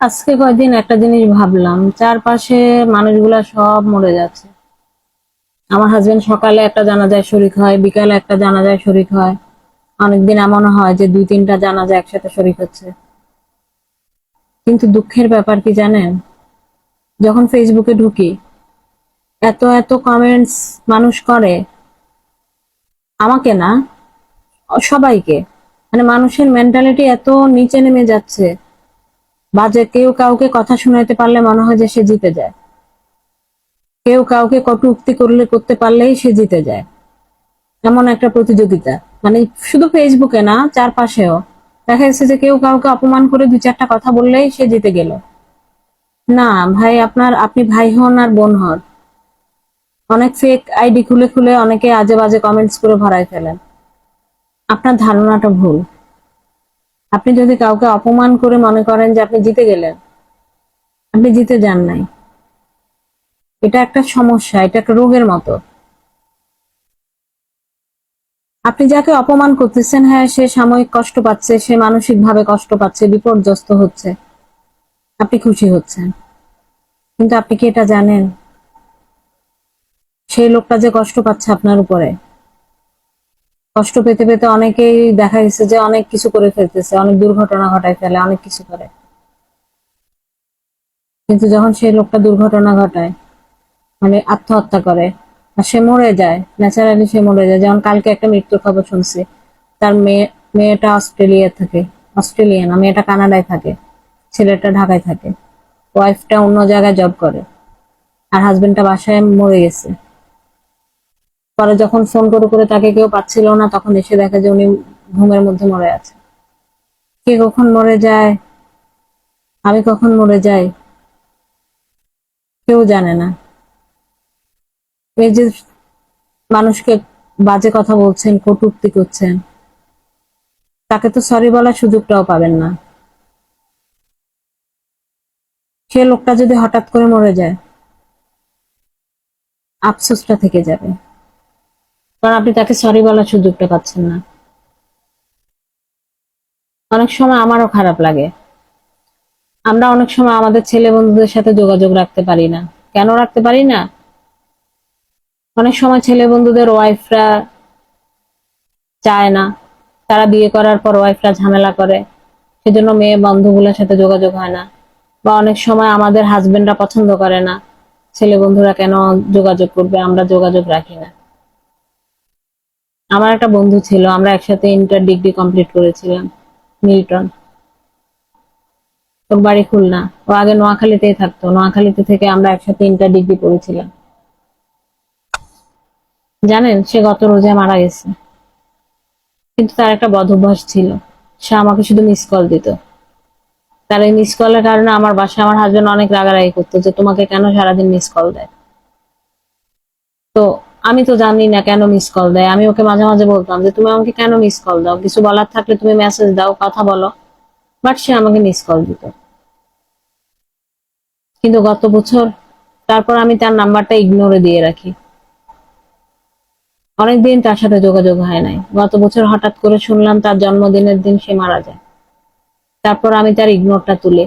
আজকে কয়দিন একটা জিনিস ভাবলাম, চারপাশে মানুষগুলা সব মরে যাচ্ছে। আমার হাজবেন্ড সকালে একটা জানাজায় শরিক হয়, বিকালে একটা জানাজায় শরিক হয়। অনেকদিন এমন হয় যে দুই তিনটা জানাজা একসাথে শরিক হচ্ছে। কিন্তু দুঃখের ব্যাপার কি জানেন? যখন ফেসবুকে ঢুকি, এত এত কমেন্টস মানুষ করে, আমাকে না, সবাইকে। মানে মানুষের মেন্টালিটি এত নিচে নেমে যাচ্ছে। বাজে কেউ কাউকে কথা শোনাইতে পারলে মনে হয় যে সে জিতে যায়। কেউ কাউকে কটূক্তি করলে, করতে পারলেই সে জিতে যায়। এমন একটা প্রতিযোগিতা। মানে শুধু ফেসবুকে না, চারপাশেও। দেখা যাচ্ছে যে কেউ কাউকে অপমান করে দু চারটা কথা বললেই সে জিতে গেল। না, ভাই, আপনার, আপনি ভাই হন আর বোন হন। অনেক ফেক আইডি খুলে খুলে অনেকে আজে বাজে কমেন্টস করে ভরাই ফেলেন। আপনার ধারণাটা ভুল। আপনি যদি কাউকে অপমান করে মনে করেন যে আপনি জিতে গেলেন, আপনি জিতে যান নাই। এটা একটা সমস্যা, এটা একটা রোগের মতো। আপনি যাকে অপমান করতেছেন হ্যাঁ সে সাময়িক কষ্ট পাচ্ছে, সে মানসিক ভাবে কষ্ট পাচ্ছে, বিপর্যস্ত হচ্ছে, আপনি খুশি হচ্ছেন। কিন্তু আপনি কি এটা জানেন? সেই লোকটা যে কষ্ট পাচ্ছে আপনার উপরে। কষ্ট পেতে পেতে অনেকেই দেখা গেছে যে অনেক কিছু করে ফেলতেছে, অনেক দুর্ঘটনা ঘটায় ফেলে, অনেক কিছু করে। কিন্তু যখন সেই লোকটা দুর্ঘটনা ঘটায় মানে আত্মহত্যা করে, আর সে মরে যায়, ন্যাচারালি সে মরে যায়, যেমন কালকে একটা মৃত্যুর খবর শুনছি, তার মেয়ে, মেয়েটা অস্ট্রেলিয়া থাকে অস্ট্রেলিয়া না মেয়েটা কানাডায় থাকে, ছেলেটা ঢাকায় থাকে, ওয়াইফটা অন্য জায়গায় জব করে, আর হাজবেন্ডটা বাসায় মরে গেছে। পরে যখন ফোন করে করে তাকে কেউ পাচ্ছিল না, তখন এসে দেখে যে উনি ঘুমের মধ্যে মরে আছে। কে কখন মরে যায়? আমি কখন মরে যাই? কেউ জানে না। এই যে মানুষকে বাজে কথা বলছেন, কটূক্তি করছেন, তাকে তো সরি বলার সুযোগটাও পাবেন না। সে লোকটা যদি হঠাৎ করে মরে যায়, আফসোসটা থেকে যাবে। কারণ আপনি তাকে সরি বলার সুযোগটা পাচ্ছেন না। অনেক সময় আমারও খারাপ লাগে। আমরা অনেক সময় আমাদের ছেলে বন্ধুদের সাথে যোগাযোগ রাখতে পারি না। কেন রাখতে পারি না? অনেক সময় ছেলে বন্ধুদের ওয়াইফরা চায় না। তারা বিয়ে করার পর ওয়াইফরা ঝামেলা করে। সেজন্য মেয়ে বন্ধুগুলোর সাথে যোগাযোগ হয় না। বা অনেক সময় আমাদের হাজবেন্ডরা পছন্দ করে না। ছেলে বন্ধুরা কেন যোগাযোগ করবে? আমরা যোগাযোগ রাখি না। আমার একটা বন্ধু ছিল, আমরা একসাথে ইন্টার ডিগ্রি কমপ্লিট করেছিলাম মিল্টন ওর বাড়ি খুলনা। ও আগে নোয়াখালীতেই থাকতো। নোয়াখালীতে থেকে আমরা একসাথে ইন্টার ডিগ্রি পড়েছিলাম জানেন, সে গত রোজে মারা গেছে। কিন্তু তার একটা বদ অভ্যাস ছিল। সে আমাকে শুধু মিস কল দিত। তার এই মিস কলের কারণে আমার বাসায় আমার হাজবেন্ড অনেক রাগারাগি করতো যে, তোমাকে কেন সারাদিন মিস কল দেয়? তো আমি তো জানি না কেন মিস কল দেয়। আমি ওকে মাঝে মাঝে বলতাম যে, তুমি আমাকে কেন মিস কল দাও? কিছু বলার থাকলে তুমি মেসেজ দাও, কথা বলো। বাট সে আমাকে মিস কল দিত। কিন্তু গত বছর তারপর আমি তার নাম্বারটা ইগনোরে দিয়ে রাখি। অনেকদিন তার সাথে যোগাযোগ হয় নাই। গত বছর হঠাৎ করে শুনলাম তার জন্মদিনের দিন সে মারা যায়। তারপর আমি তার ইগনোরটা তুলে।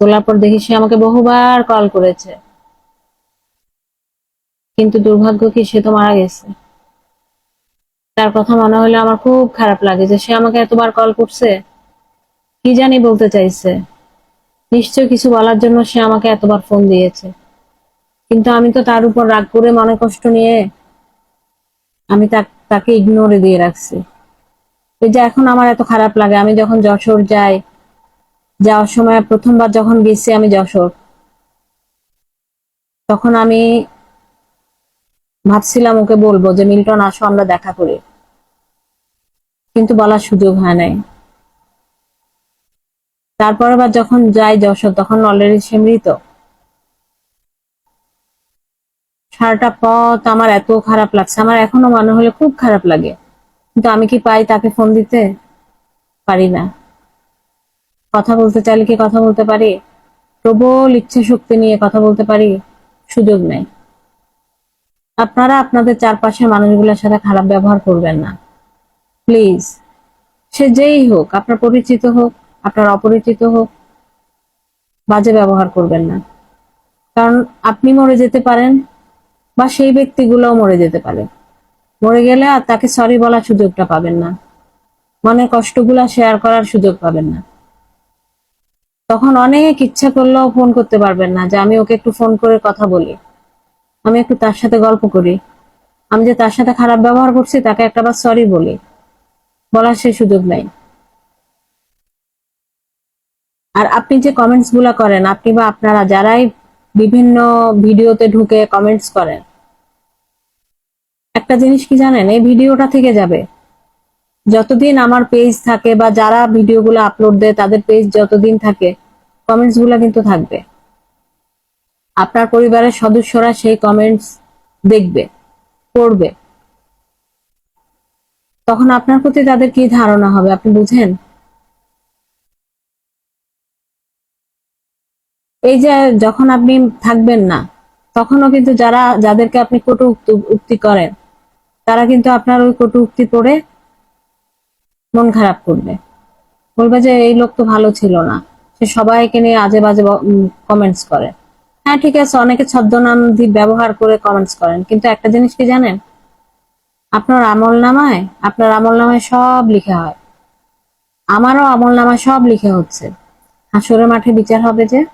তোলার পর দেখি সে আমাকে বহুবার কল করেছে। কিন্তু দুর্ভাগ্য কি সে তো মারা গেছে? তার কথা মনে হলে আমার খুব খারাপ লাগে যে সে আমাকে এতবার কল করছে। কি জানি বলতে চাইছে। নিশ্চয় কিছু বলার জন্য সে আমাকে এতবার ফোন দিয়েছে। কিন্তু আমি তো তার উপর রাগ করে মনে কষ্ট নিয়ে আমি তাকে ইগনোরে দিয়ে রাখছি। এই যে এখন আমার এত খারাপ লাগে, আমি যখন যশোর যাই, যাওয়ার সময় প্রথমবার যখন গেছি আমি যশোর, তখন আমি ভাবছিলাম ওকে বলব যে, মিল্টন, আসো, আমরা দেখা করি। কিন্তু বলার সুযোগ হয় নাই। তারপর আবার যখন যাই যশোর, তখন অলরেডি সে মৃত। সারাটা পথ আমার এত খারাপ লাগছে। আমার এখনও মনে হলে খুব খারাপ লাগে। কিন্তু আমি কি পাই তাকে ফোন দিতে? পারি না। কথা বলতে চাইলে কি কথা বলতে পারি? প্রবল ইচ্ছে শক্তি নিয়ে কথা বলতে পারি? সুযোগ নেই। আপনারা আপনাদের চারপাশের মানুষগুলোর সাথে খারাপ ব্যবহার করবেন না। প্লিজ সে যেই হোক, আপনার পরিচিত হোক, আপনার অপরিচিত হোক, বাজে ব্যবহার করবেন না। কারণ আপনি মরে যেতে পারেন বা সেই ব্যক্তিগুলোও মরে যেতে পারে। মরে গেলে আর তাকে সরি বলার সুযোগটা পাবেন না। মনের কষ্টগুলা শেয়ার করার সুযোগ পাবেন না। তখন অনেক ইচ্ছা করলেও ফোন করতে পারবেন না যে আমি ওকে একটু ফোন করে কথা বলি। আমি একটু তার সাথে গল্প করি। আমি যে তার সাথে খারাপ ব্যবহার করছি, তাকে একটা বার সরি বলি। বলার সেই সুযোগ নাই। আর আপনি যে কমেন্টসগুলা করেন, আপনি বা আপনারা যারাই বিভিন্ন ভিডিওতে ঢুকে কমেন্টস করেন, একটা জিনিস কি জানেন, এই ভিডিওটা থেকে যাবে। যতদিন আমার পেজ থাকে বা যারা ভিডিওগুলো আপলোড দেয়, তাদের পেজ যতদিন থাকে কমেন্টসগুলা কিন্তু থাকবে। আপনার পরিবারের সদস্যরা সেই কমেন্টস দেখবে, পড়বে। তখন আপনার প্রতি তাদের কি ধারণা হবে, আপনি বুঝেন? এই যে যখন আপনি থাকবেন না, তখনও কিন্তু যারা, যাদেরকে আপনি কটু উক্ত- করেন, তারা কিন্তু আপনার ওই কটু উক্তি পড়ে মন খারাপ করবে। বলবে যে, এই লোক তো ভালো ছিল না। সে সবাইকে নিয়ে আজে বাজে কমেন্টস করে। হ্যাঁ ঠিক আছে। অনেকে ছদ্মনাম ব্যবহার করে কমেন্টস করেন। কিন্তু একটা জিনিস কি জানেন? আপনার আমল নামায়, আপনার আমল নামায় সব লিখা হয়। আমারও আমল নামায় সব লিখে হচ্ছে। হাসরের মাঠে বিচার হবে যে,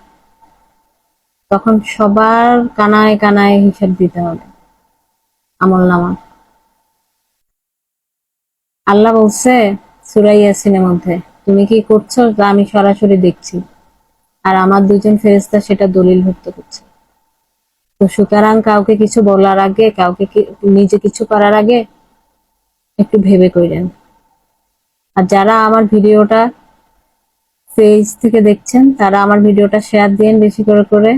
তখন সবার কানায় কানায় হিসাব দিতে হবে আমল নামা। আল্লাহ বলছে সুরাই ইয়াসিনের মধ্যে, তুমি কি করছ? তা আমি সরাসরি দেখছি। আর আমার দুজন ফেরেস্তা সেটা দলিল দলিলভুক্ত করছে। তো সুতরাং কাউকে কিছু বলার আগে, কাউকে নিজে কিছু করার আগে একটু ভেবে কইরেন। আর যারা আমার ভিডিওটা পেজ থেকে দেখছেন, তারা আমার ভিডিওটা শেয়ার দিন বেশি করে করে।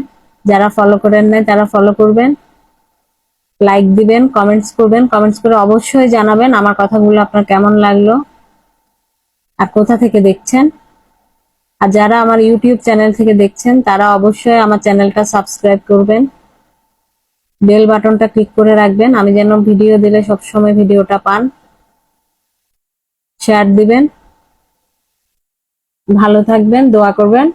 যারা ফলো করেন নাই, তারা ফলো করবেন। লাইক দিবেন কমেন্টস করবেন। কমেন্টস করে অবশ্যই জানাবেন আমার কথাগুলো আপনার কেমন লাগল, আর কোথা থেকে দেখছেন। আর যারা আমার ইউটিউব চ্যানেল থেকে দেখছেন, তারা অবশ্যই আমার চ্যানেলটা সাবস্ক্রাইব করবেন। বেল বাটনটা ক্লিক করে রাখবেন। আমি যেন ভিডিও দিলে সবসময় ভিডিওটা পান। শেয়ার দিবেন। ভালো থাকবেন, দোয়া করবেন।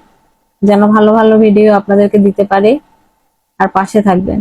যেন ভালো ভালো ভিডিও আপনাদেরকে দিতে পারি। আর পাশে থাকবেন।